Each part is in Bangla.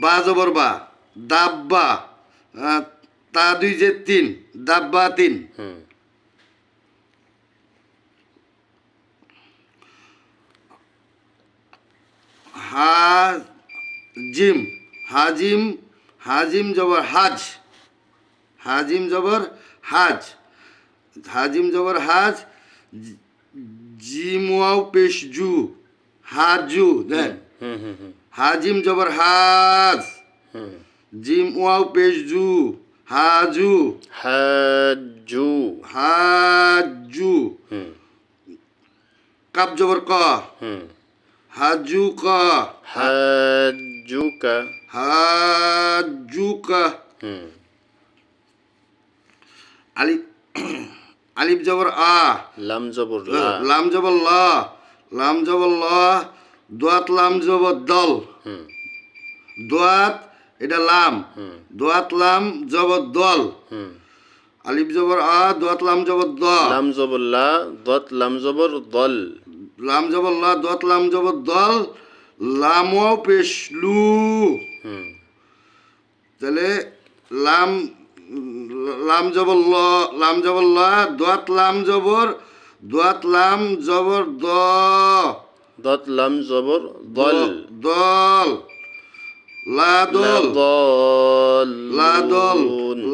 বা জবর বা দাব্বা তা দুই যে তিন দাব্বা তিন। হুম। হা জিম হাজিম হাজিম জবর হাজ হাজিম জবর হাজ হাজিম জবর হাজ জি- জিম ওয়াও পেশ জু হাজু দেন। হুম হুম হুম। হাজিম জবর হাজ। জিম ওয়াও পেশ জু। হাজু। হাজু। হাজু। কাপ জবর ক। হাজু ক। হাজুকা। হাজু ক হুম। আলিফ আলিফ জবর আ। লাম জবর লা। লাম জবর ল। লাম জবর ল। দোয়াত লাম জবর দল। দোয়াত এটা লাম। দোয়াত লাম জবর দল। আলিফ জবর আ দোয়াত লাম জবর দ। লাম জবর লা দত লাম জবর দল। লাম জবর ল দোয়াত লাম জবর দল। লামও পেশ লু হুম। তাহলে লাম লাম জবর ল লাম জবর ল দোয়াত লাম জবর দোয়াত লাম জবর দ। দত লাম জবর দল। দল। লা দল। দল। লা দল।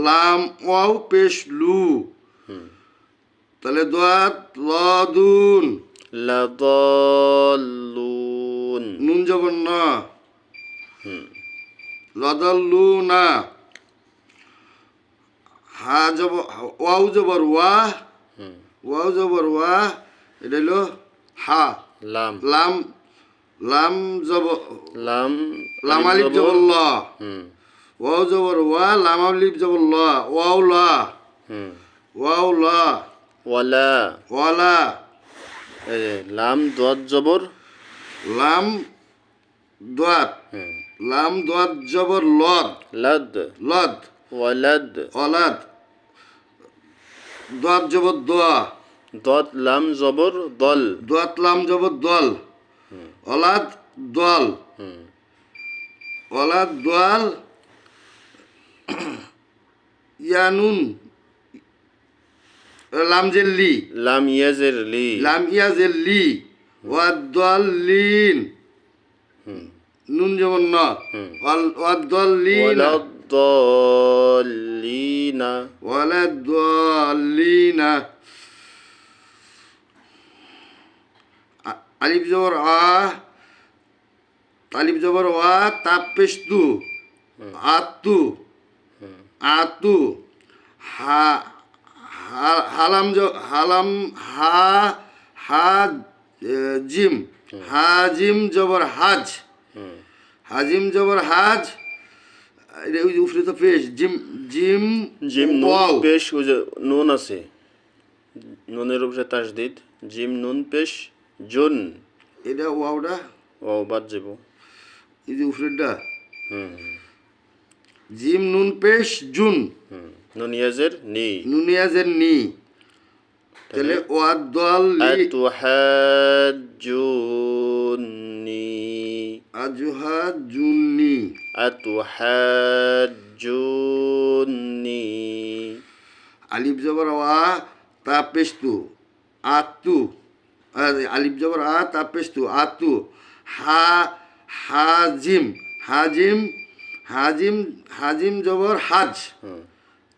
লাম ওয়াও পেশ লু। তাহলে দোয়াত ল দুন। লা দলুন নুন জবর না। হুম। লু না। হা জবর ওয়াও জবর ওয়া। হুম। ওয়াও জবর ওয়া এটা হলো হা। লাম। লাম লাম জবর লাম লাম আলিফ জবর ল। হুম। ওয়াও জবর ওয়া লাম আলিফ জবর ল। ওয়াও লা। হুম। ওয়াও লা। ওয়ালা। ওয়ালা। লাম দত জবর। লাম দোয়াত। লাম দোয়াত জবর লদ। লাদ। লদ। ওয়ালাদ। অলাদ দোয়াত জবর দোয়া। দত লাম জবর দল। দোয়াত লাম জবর দল। অলাদ দল। অলাদ দোয়াল ইয়ানুন। লাম জেল্লি। লাম ইয়াজের লি। লাম ইয়াজেল্লি ওয়াদ দল লিন। নুন যেমন ন। হুম। ওয়াদ দল লিন। ওয়ালা দলিনা ওয়ালাদ দলিনা আলিফ জবর আ আলিফ জবর ওয়া তাপ পেস্তু আতু আতু হা হালাম জ- হালাম হা হা জিম হাজিম জবর হাজ হাজিম জবর হাজ ওই যে তো পেশ জিম জিম জিম নুন পেশ ওই যে নুন আছে নুনের উপরে তাসদিদ জিম নুন পেশ জুন। এটা ওয়াওটা ও বাদ যাব। এই যে উপরেরটা হুম। জিম নুন পেশ জুন। হুম নুন ইয়াজের নি। নুনিয়াজের নি। তাহলে ওয়াদ দল লি। আতুহাজ্জুনি আজুহা জুননি আতুহাজ্জুনি আলিফ জবর ওয়া তা পেস্তু আতু আর আলিফ জবর আ তা পেস্তু আতু হা হাজিম হাজিম হাজিম হাজিম জবর হাজ।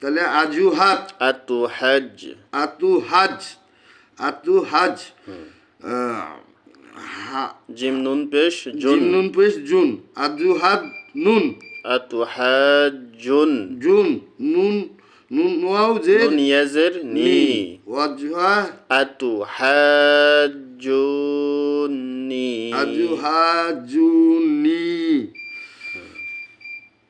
তাহলে আজু আতুহাজ আতু হাজ। আতু হাজ। আহ, হা- জিম নুন পেশ জুন। নুন পেশ জুন। আজু হাত নুন। আতুহাজ্জুন জুন। নুন নুন নুন ইয়াজের নি ওয়াজুহা আতু হাজুনি জুনি